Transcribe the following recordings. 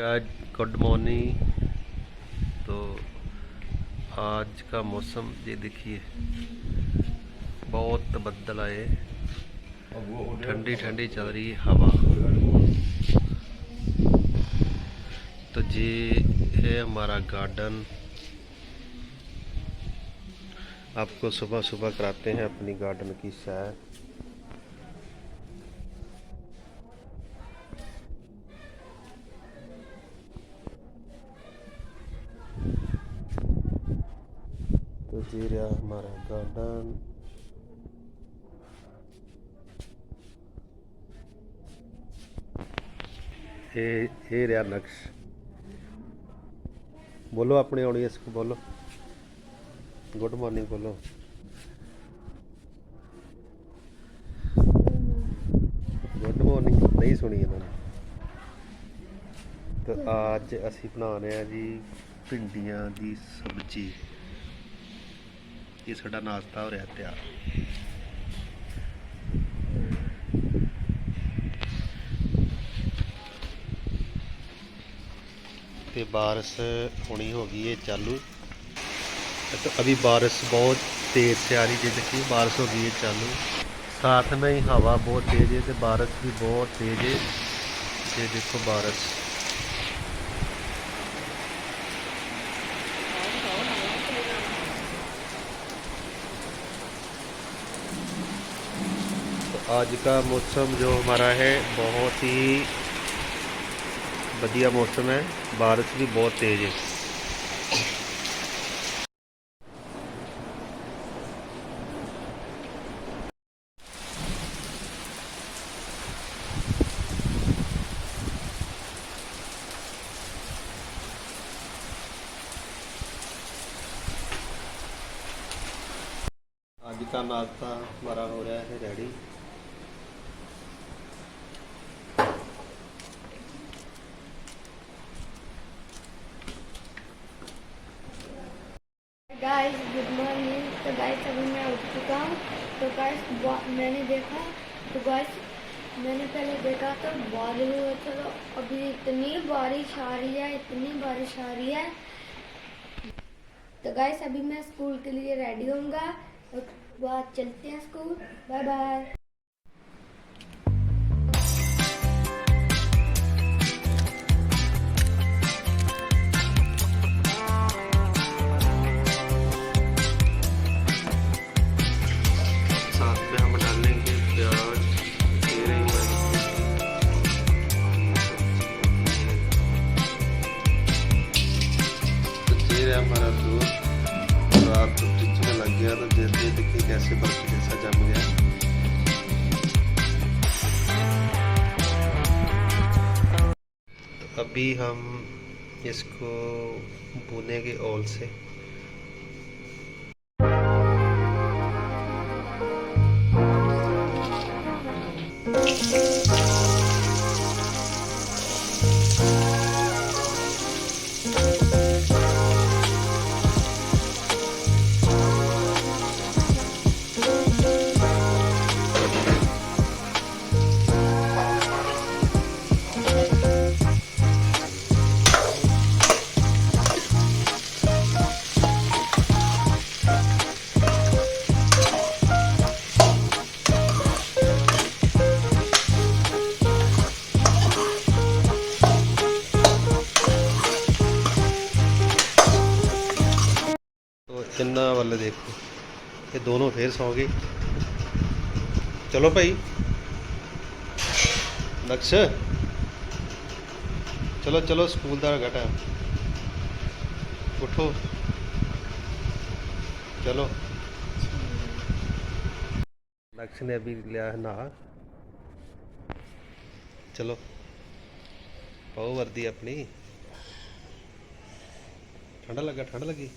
Guys good morning तो आज का मौसम ये देखिए, बहुत बदल आए ठंडी ठंडी चल रही हवा। तो ये है हमारा गार्डन आपको सुबह सुबह कराते हैं अपनी गार्डन की सैर। तो ये रहा हमारा गार्डन ये ये रहा नक्श बोलो अपने ऑडियंस को बोलो गुड मॉर्निंग बोलो ਗੁੱਡ ਮਾਰਨਿੰਗ ਨਹੀਂ ਸੁਣੀ ਇਹਨਾਂ ਨੇ ਤਾਂ ਅੱਜ ਅਸੀਂ ਬਣਾ ਰਹੇ ਹਾਂ ਜੀ ਭਿੰਡੀਆਂ ਦੀ ਸਬਜ਼ੀ ਇਹ ਸਾਡਾ ਨਾਸ਼ਤਾ ਹੋ ਰਿਹਾ ਤਿਆਰ ਤੇ बारिश होनी होगी है चालू तो अभी बारिश बहुत तेज से आ रही है देखिए बारिश हो गई है चालू साथ में ही हवा बहुत तेज है तो बारिश भी बहुत तेज है ये देखो बारिश आज का मौसम जो हमारा है, बहुत ही बढ़िया मौसम है। बारिश भी बहुत तेज है। आज का नाश्ता हमारा हो रहा है रेडी। गाइस गुड मॉर्निंग तो गाइस अभी मैं उठ चुका हूँ। तो गाइस मैंने देखा तो गाइस मैंने पहले देखा तो बादल हुआ था। तो अभी इतनी बारिश आ रही है, इतनी बारिश आ रही है। तो गाइस अभी मैं स्कूल के लिए रेडी होऊँगा। तो बाद चलते हैं स्कूल बाय बाय जीरे हमारा दूध रात फ्रिज में लग गया तो जैसे देखिए कैसे बर्फ़ कैसा जम गया। तो अभी हम इसको भुनेंगे ऑल से तो वाले देखो ये दोनों फिर सौ गए चलो भाई नक्श चलो चलो स्कूल का घटा उठो चलो नक्श ने अभी लिया है नहा चलो पाओ वर्दी अपनी ठंडा लगा ठंड लगी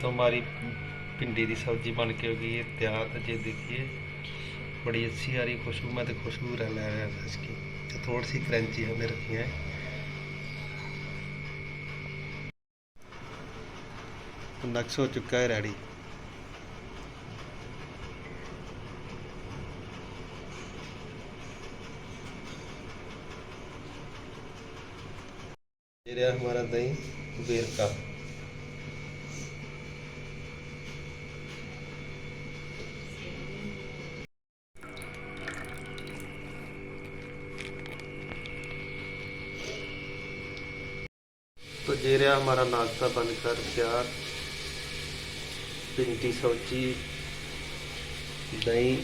तो हमारी भिंडी की सब्ज़ी बन के हो गई है तैयार तो जो देखिए बड़ी अच्छी आ रही खुशबू मैं तो खुशबू रह लिया था इसकी तो थोड़ी सी क्रंची हमने रखी है तो नक्श हो चुका है रेडी ये रहा हमारा दही बेरका रहा हमारा नाश्ता बनकर तैयार भिंडी सब्ज़ी दही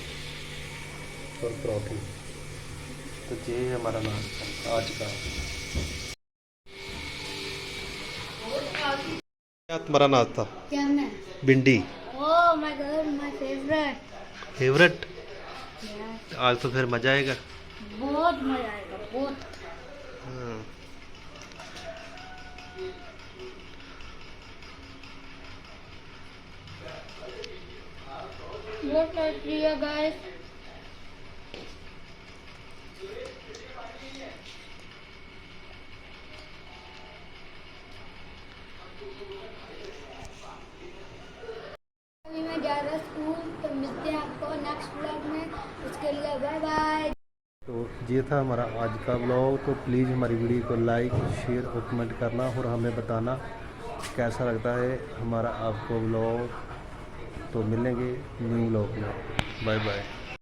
और परोठी। तो ये हमारा नाश्ता आज का। क्या तुम्हारा नाश्ता? क्या भिंडी। ओह my god my favourite favourite आज तो फिर मज़ा आएगा। बहुत मज़ा आएगा बहुत। हाँ। बहुत टेस्टी गाइस मैं जा रहा स्कूल तो मिलते हैं आपको नेक्स्ट ब्लॉग में। उसके लिए बाय बाय तो ये था हमारा आज का ब्लॉग तो प्लीज़ हमारी वीडियो को लाइक शेयर और कमेंट करना और हमें बताना कैसा लगता है हमारा आपको ब्लॉग तो मिलेंगे न्यू ब्लॉग में। Bye bye